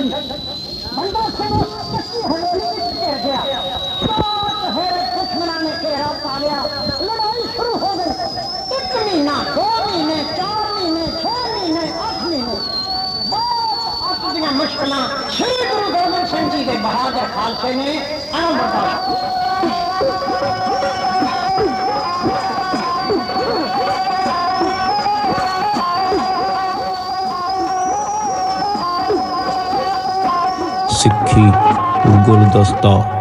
मंगल बंदा कच्ची हवेली में गिर गया सात हेरे दुश्मना ने घेरा पा लिया लड़ाई शुरू हो गई एक महीना दो महीने चार महीने छह महीने आठ महीने बहुत मुश्किलां श्री गुरु गोबिंद सिंह जी के बहादुर खालसे ने अण दुखी गुलदस्ता